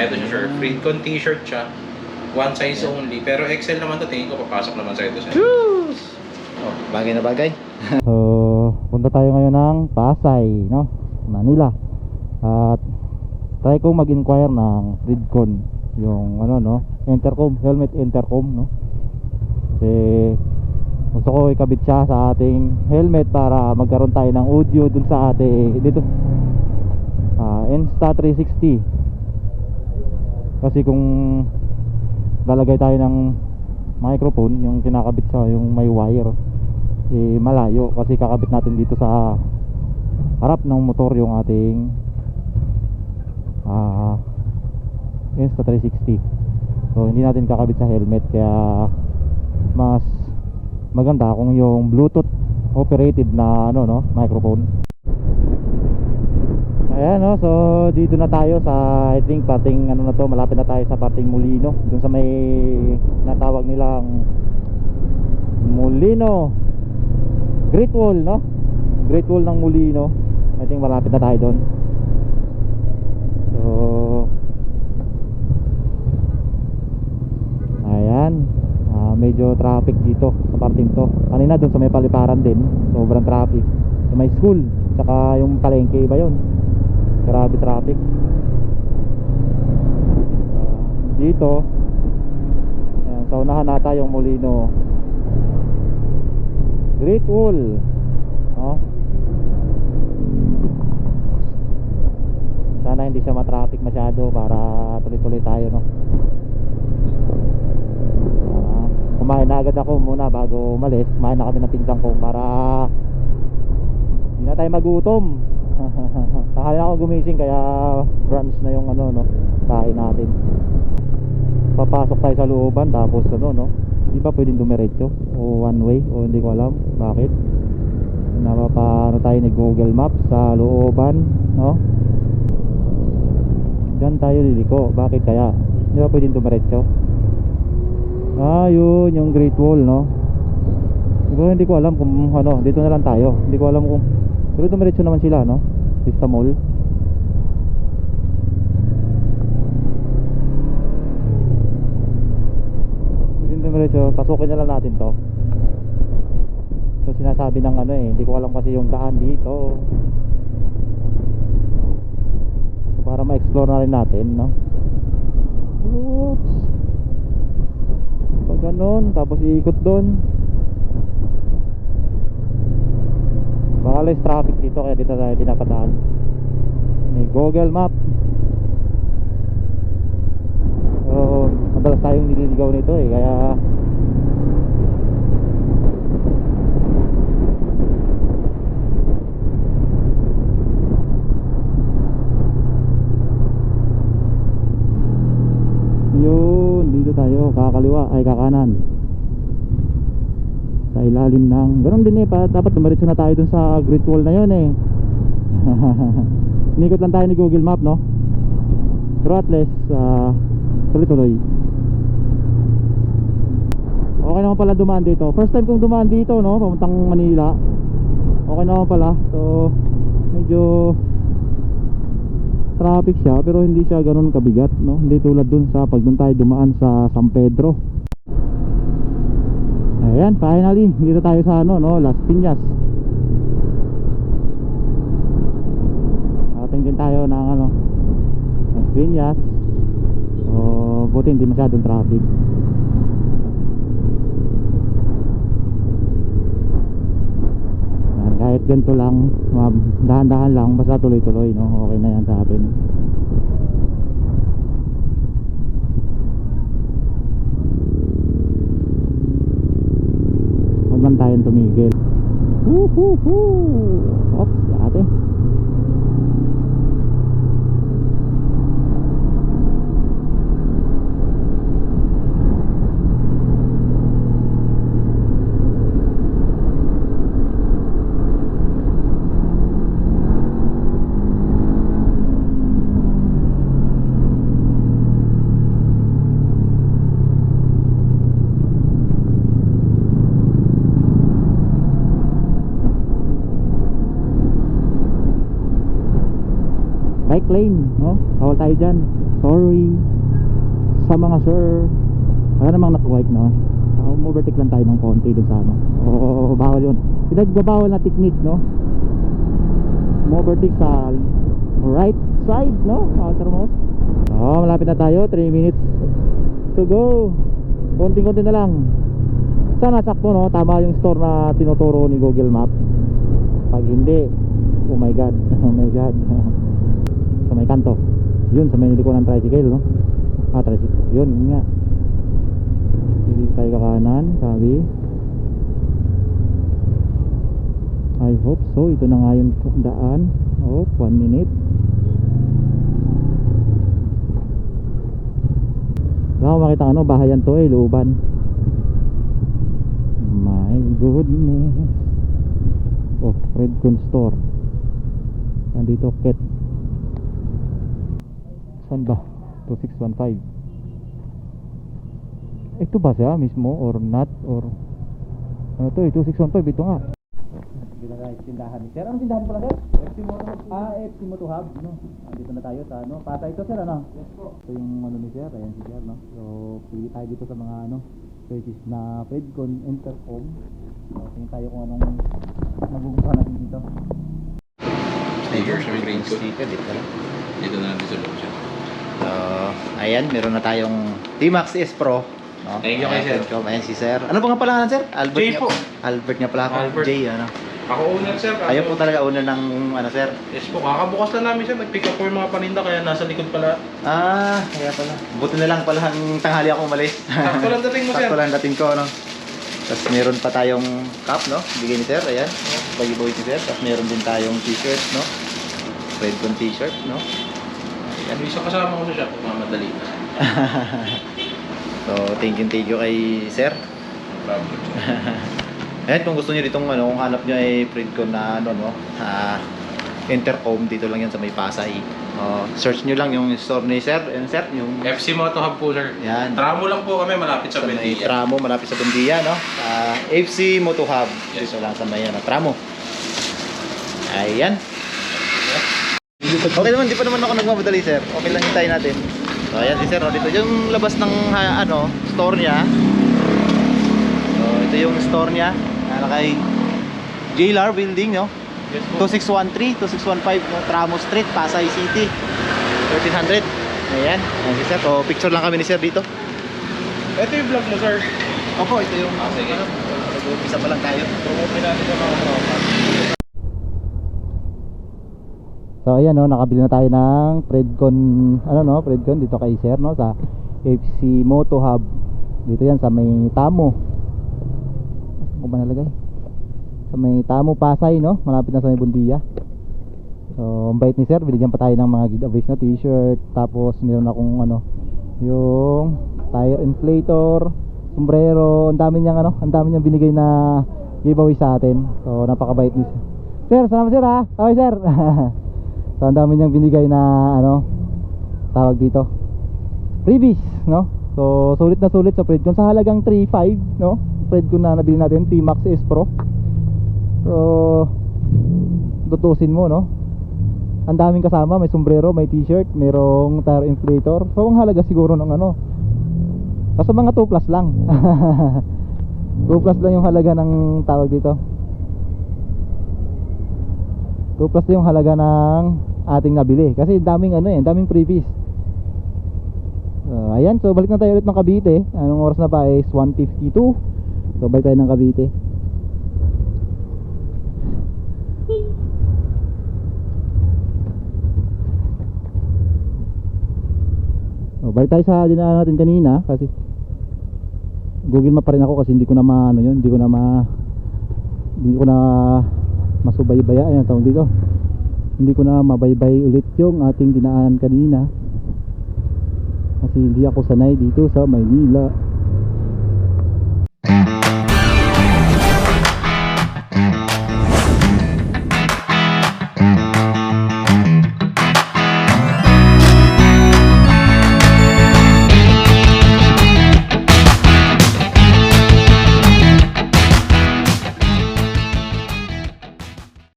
Ito siya, sir. Freedcon t-shirt siya. One size only. Pero XL naman to, tingin ko papasok naman sa ito. Sir. Oh, bagay na bagay. so, punta tayo ngayon ng Pasay, no? Manila. At try kong mag-inquire ng Freedcon yung ano no, intercom, helmet intercom, no? Kasi gusto ko ikabit siya sa ating helmet para magkaroon tayo ng audio dun sa ating dito. Ah, Insta360. Kasi kung lalagay tayo ng microphone, yung kinakabit sa yung may wire, eh malayo. Kasi kakabit natin dito sa harap ng motor yung ating ah Insta360 so hindi natin kakabit sa helmet. Kaya mas maganda kung yung bluetooth operated na ano no microphone ayan no? So dito na tayo sa I think parting ano na to malapit na tayo sa parting Molino dun sa may natawag nilang Molino. Great Wall no? Great Wall ng Molino. I think malapit na tayo doon so ayan. Ah, medyo traffic dito sa parting to. Kanina doon sa may paliparan din sobrang traffic. Sa may school tsaka yung palengke iba yun grabe traffic. Ah, dito ayan, sa unahan nata yung Molino. Great Wall no? sana hindi siya matraffic masyado para tuloy-tuloy tayo no? Ah, kumain na agad ako muna bago umalis. Kumain na kami ng pinsang ko para hindi na tayo magutom Sakali na ako gumising kaya brunch na yung ano no kain natin. Papasok tayo sa looban tapos ano no di ba pwedeng dumiretso? O one way o hindi ko alam bakit? Napapano tayo ni google maps sa looban no? Diyan tayo liliko bakit kaya? Di ba pwedeng dumiretso? Ah yun yung great wall no? Siguro hindi ko alam kung ano dito na lang tayo. Hindi ko alam kung pero dumiretso naman sila no? Vista Mall. Hindi dumiretso. Pasukin na lang natin to. So sinasabi ng ano eh hindi ko alam kasi yung daan dito. So, para ma-explore na rin natin no? Oops. Pag ganun tapos iikot doon less traffic dito kaya dito tayo pinapadaan. May google map. Pero madalas tayong nililigaw nito eh kaya yun dito tayo kakaliwa ay kakanan sa ilalim ng ganun din eh pa, dapat dumiretso na tayo dun sa Great Wall na yun eh. Inikot lang tayo ni Google Map no? Pero at least ah, tuloy tuloy okay naman pala dumaan dito. First time kong dumaan dito no? Papuntang Manila. Okay naman pala. So medyo traffic siya pero hindi siya ganun kabigat no? Hindi tulad dun sa pag dun tayo dumaan sa San Pedro ayan finally dito tayo sa ano no Las Piñas. Ating din tayo ng ano Las Piñas. So buti hindi masyadong traffic. Yan, kahit ganito lang dahan-dahan lang basta tuloy-tuloy no okay na yan sa atin huwag man tayong tumigil Woohoo! Ops, bike lane no? Bawal tayo dyan. Sorry. Sa mga sir wala namang naka-white no? Uh, overtake lang tayo ng konti dun sa ano. Oo bawal yun. Pinagbabawal na technique no? Overtake sa right side no? Outermost oh malapit na tayo. 3 minutes to go. Konting konti na lang. Sana sakto no? Tama yung store na tinuturo ni Google Map. Pag hindi oh my god. Oh my god sa may kanto. Yun sa may niliko ng tricycle no? Ah tricycle. Yun yun nga. Dito tayo kakanan sabi. I hope so. Ito na nga yung daan. Oh 1 minute. Ko makita ano bahayan to eh looban my goodness. Oh Redcon store. Nandito ket saan ba 2615 ito ba siya mismo or not or ano to eh 2615 ito nga guys, tindahan ni Sir. Anong tindahan pala sir? FC Moto. Ah, FC Moto Hub. No? Andito na tayo sa ano. Pata ito sir ano? Yes po. Ito yung ano ni Sir. Ayan si Sir no. So, pili tayo dito sa mga ano. Purchase na Fedcon Intercom. So, tingin tayo kung anong magugustuhan natin dito. Sa may green. Sticker dito lang. Dito na natin sa loob siya. So, ayan, meron na tayong T-Max S Pro. No? Thank you kay Sir. Fedcom. Ayan si Sir. Ano ba nga pala sir? Albert Jay nga- po. Albert nga pala ako. Albert. Jay, ano? Ako owner sir. kaso- Ayaw po talaga owner ng ano sir. Yes po, kakabukas lang namin sir. Nag-pick up po yung mga paninda kaya nasa likod pala. Ah, kaya pala. Buti na lang pala ang tanghali ako umalis. Sakto lang dating mo sir. Sakto lang dating ko, no? Tapos meron pa tayong cup, no? Bigay ni Sir, ayan. Bagi boy ni Sir. Tapos meron din tayong t-shirt, no? Red Con t-shirt, no? Yan, isa kasama ko sa shop. Mamadali na. So, thank you, thank you kay Sir. Problem. Ayan, kung gusto niyo ditong ano, kung hanap niyo ay Predcon na ano, no? Ah, intercom, dito lang yan sa may Pasay. Oh, search niyo lang yung store ni Sir. Ayan, Sir, yung FC Moto Hub po sir. Yan. Tramo lang po kami malapit sa sa may Bendia. tramo malapit sa Bundia no Ah, FC Moto Hub Yes. dito lang sa may ano, tramo ayan okay naman di pa naman ako nagmamadali sir okay lang hintayin natin so ayan si sir no? dito yung labas ng ha, ano store niya so ito yung store niya na kay JLR building no Yes po. 2613 2615 no? Tramo Street Pasay City 1300 ayan ayan si sir so picture lang kami ni sir dito Ito yung vlog mo sir. Opo, ito yung Ah, sige. ano, nag-uumpisa pa lang tayo. Promote natin sa mga tropa. So ayan no, nakabili na tayo ng Predcon ano no, Predcon dito kay Sir no sa FC Moto Hub. Dito yan sa may Tamo. Ano ba nalagay? Sa may Tamo Pasay no, malapit na sa may Bundia. So, ang bait ni Sir, binigyan pa tayo ng mga giveaways na t-shirt, tapos meron akong ano, yung tire inflator, sombrero, ang dami niyang ano, ang dami niyang binigay na giveaway sa atin. So, napakabait ni Sir. Sir, salamat Sir ha. Okay Sir. so, ang dami niyang binigay na ano, tawag dito. Freebies, no? So, sulit na sulit sa Predcon sa halagang 3.5, no? Predcon na nabili natin, T-Max S Pro. So, tutusin mo, no? Ang daming kasama, may sombrero, may t-shirt, mayroong tire inflator. So, ang halaga siguro ng ano, basta mga 2 plus lang. 2 plus lang yung halaga ng tawag dito. 2 plus yung halaga ng ating nabili. Kasi daming ano eh, daming freebies. So, ayan, so balik na tayo ulit ng Cavite. Anong oras na ba is 1.52. So balik tayo ng Cavite. So, balik tayo sa dinaan natin kanina kasi Google Map pa rin ako kasi hindi ko na ma ano yun, hindi ko na ma hindi ko na masubaybaya ayan tawag dito. Hindi ko na mabaybay ulit yung ating dinaanan kanina. Kasi hindi ako sanay dito sa Maynila